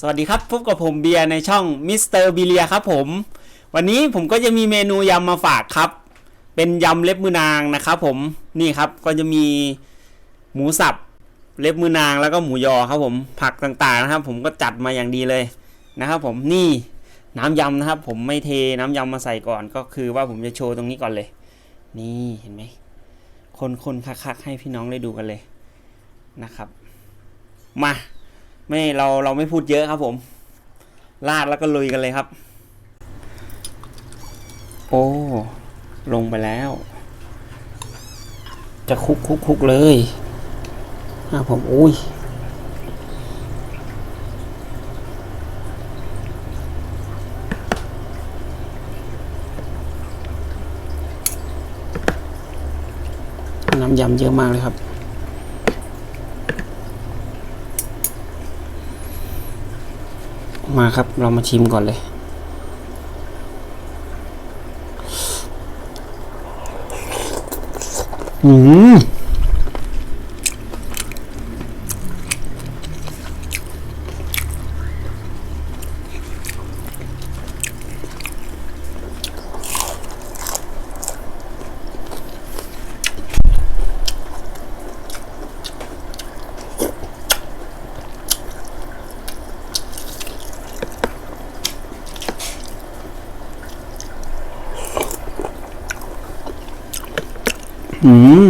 สวัสดีครับ พบกับผมเบียร์ในช่องมิสเตอร์บิเลียครับผม วันนี้ผมก็จะมีเมนูยำมาฝากครับ เป็นยำเล็บมือนางนะครับผมนี่ครับก็จะมีหมูสับเล็บมือนางแล้วก็หมูยอครับผมผักต่างๆนะครับ ผมก็จัดมาอย่างดีเลยนะครับ ผมนี่น้ำยำนะครับ ผมไม่เทน้ำยำมาใส่ก่อนก็คือว่าผมจะโชว์ตรงนี้ก่อนเลย นี่เห็นไหมคนๆคักๆให้พี่น้องได้ดูกันเลยนะครับ มา ไม่เราเราไม่พูดเยอะครับผม ลาดแล้วก็ลุยกันเลยครับ โอ้ ลงไปแล้ว จะคุกคุกคุกเลยอะผมอุ้ยน้ำยำเยอะมากเลยครับ มาครับ เรามาชิมก่อนเลยอืม อืม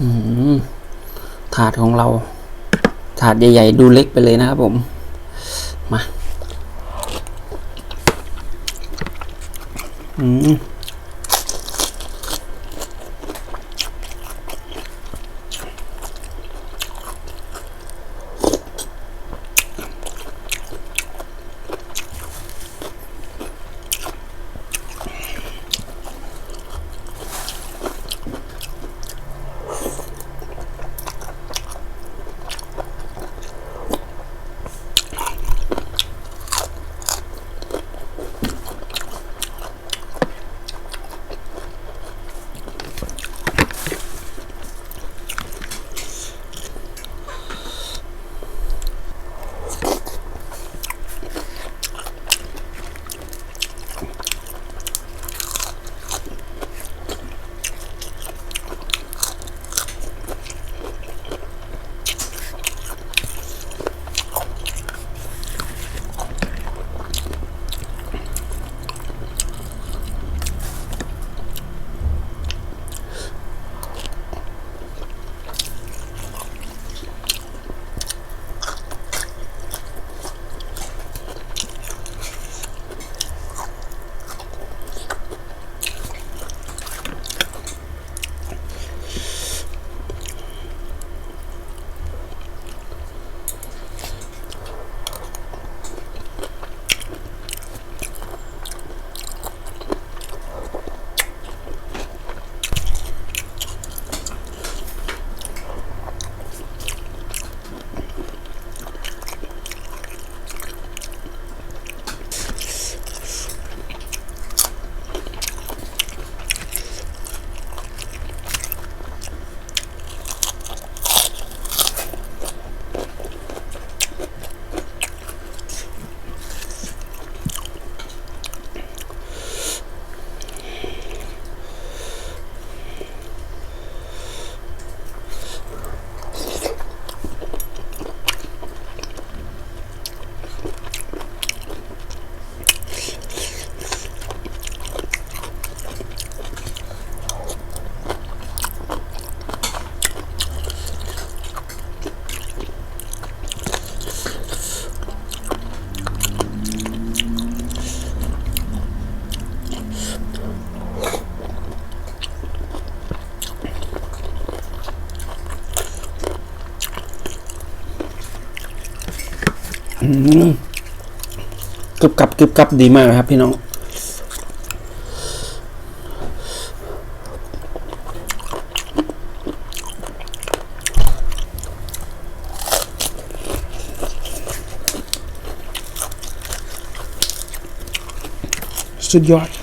อืมถาดของเรา ถาดใหญ่ ๆ ดูเล็กไปเลยนะครับผม มา อืม กรึบกับกรึบกับดีมากเลยครับ พี่น้องสุดยอด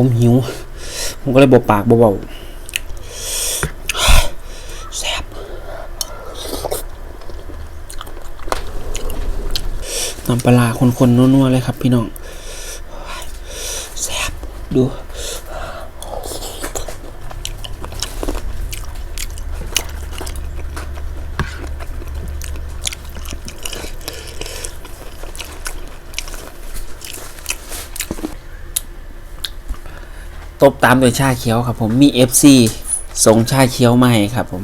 ผมหิว ผมก็เลยบอกปากเบาๆแซ่บน้ำปลาคนๆนัวๆเลยครับพี่น้องแซ่บดู ตบตามโดยชาเขียวครับผมมี FC ส่งชาเขียวมาให้ครับผม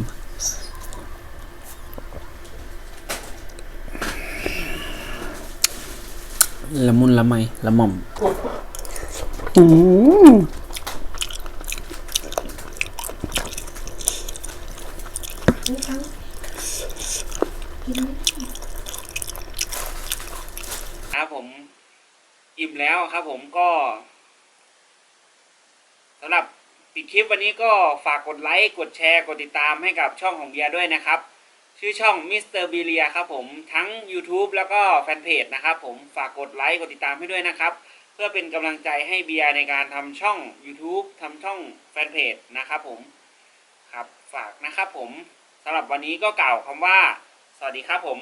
ละมุนละไมละม่อมอืมครับผม อิ่มแล้วครับผมก็ำหรับปิดคลิปวันนี้ก็ฝากกดไลค์กดแชร์กดติดตามให้กับช่องของเบียร์ด้วยนะครับ ชื่อช่องมิสเตอร์บีเลียครับผมทั้ง YouTube แล้วก็แฟนเพจนะครับผมฝากกดไลค์กดติดตามให้ด้วยนะครับ เพื่อเป็นกำลังใจให้เบียร์ในการทำช่อง YouTube ทำช่องแฟนเพจนะครับผมครับฝากนะครับผมสำหรับวันนี้ก็กล่าวคำว่า สวัสดีครับผม